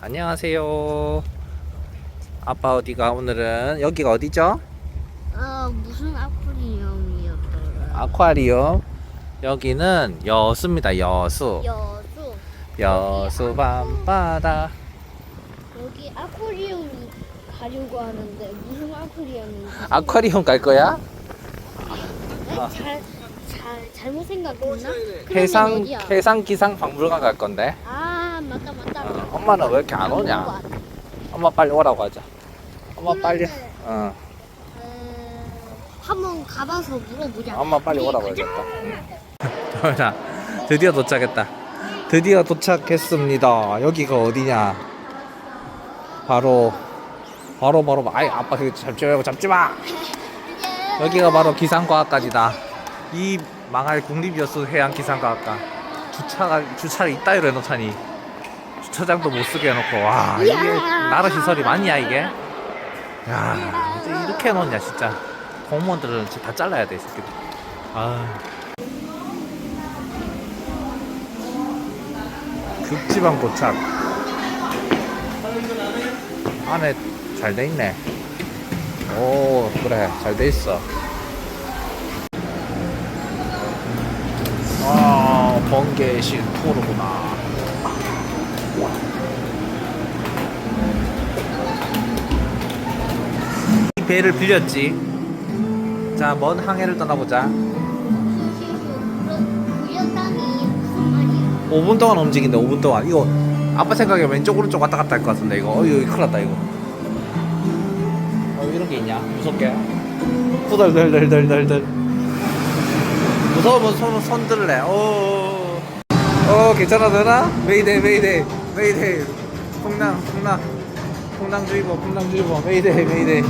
안녕하세요. 아빠 어디가 오늘은 여기가 어디죠? 어 무슨 아쿠리움이었더라? 아쿠아리움. 여기는 여수입니다. 여수. 여수. 여수 밤바다. 여기 아쿠리움이 가려고 하는데 무슨 아쿠리움인지 아쿠아리움 갈 거야? 아. 잘, 잘 잘못 생각했나? 해상 그러면 어디야? 해상 기상 박물관 갈 건데. 아. 어, 엄마는 왜 이렇게 안 오냐? 엄마 빨리 오라고 하자. 엄마 빨리. 어. 음, 한번 가봐서 물어보자. 엄마 빨리 오라고. 해야겠다. 자, 드디어 도착했다. 드디어 도착했습니다. 여기가 어디냐? 바로 바로 바로 아이 아빠 그거 잡지 말고 잡지 마. 여기가 바로 기상과학과지다. 이 망할 국립여수 해양 기상과학과 주차가 주차를 이따위로 해놓다니 주차장도 못 쓰게 해놓고 와 이게 나라 시설이 많냐 이게? 야 어떻게 이렇게 해놓냐 진짜 공무원들은 진짜 다 잘라야 돼이 새끼들. 아. 극지방 도착. 안에 잘 돼 있네. 오, 그래. 잘 돼 있어. 아, 번개식 토르구나. 배를 빌렸지. 자, 먼 항해를 떠나보자. 우연당이 무슨 말이야? 5분 동안 움직인다 5분 동안. 이거 아빠 생각에 왼쪽 오른쪽 왔다 갔다 할 것 같은데 이거. 어 이거 큰일 났다 이거. 어 이런 게 있냐? 무섭게. 후덜덜덜덜덜덜. 무서우면 손, 손 들래. 오, 어 괜찮아 되나? 메이데이 메이데이 메이데이 풍랑 풍랑. 풍랑주의보 풍랑주의보. 메이데이 메이데이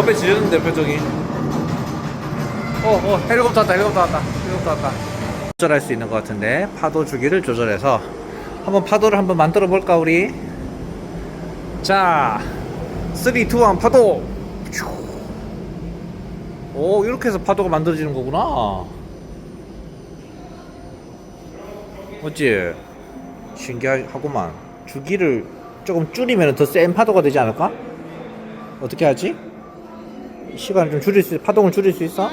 겁에 지르는데 표정이 어, 어, 헬리콥터 왔다, 헬리콥터 왔다, 헬리콥터 왔다. 조절할 수 있는 것 같은데, 파도 주기를 조절해서 한번 파도를 한번 만들어 볼까, 우리? 자, 3, 2, 1, 파도! 슈. 오, 이렇게 해서 파도가 만들어지는 거구나. 맞지? 신기하구만. 주기를 조금 줄이면 더 센 파도가 되지 않을까? 어떻게 하지? 시간을 좀 줄일 수, 파동을 줄일 수 있어?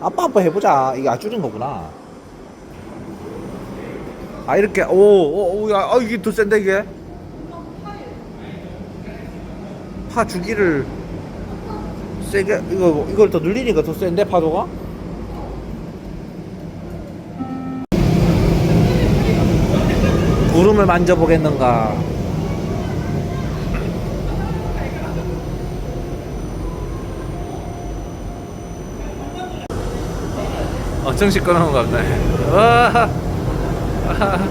아빠 아빠 해보자. 이게 아 줄인 거구나. 아 이렇게 오오야 아, 이게 더 센데 이게. 파 주기를 세게 이거 이걸 더 늘리니까 더 센데 파도가? 구름을 만져보겠는가? 어, 정식 끊어놓은 것 같네. 와, 아,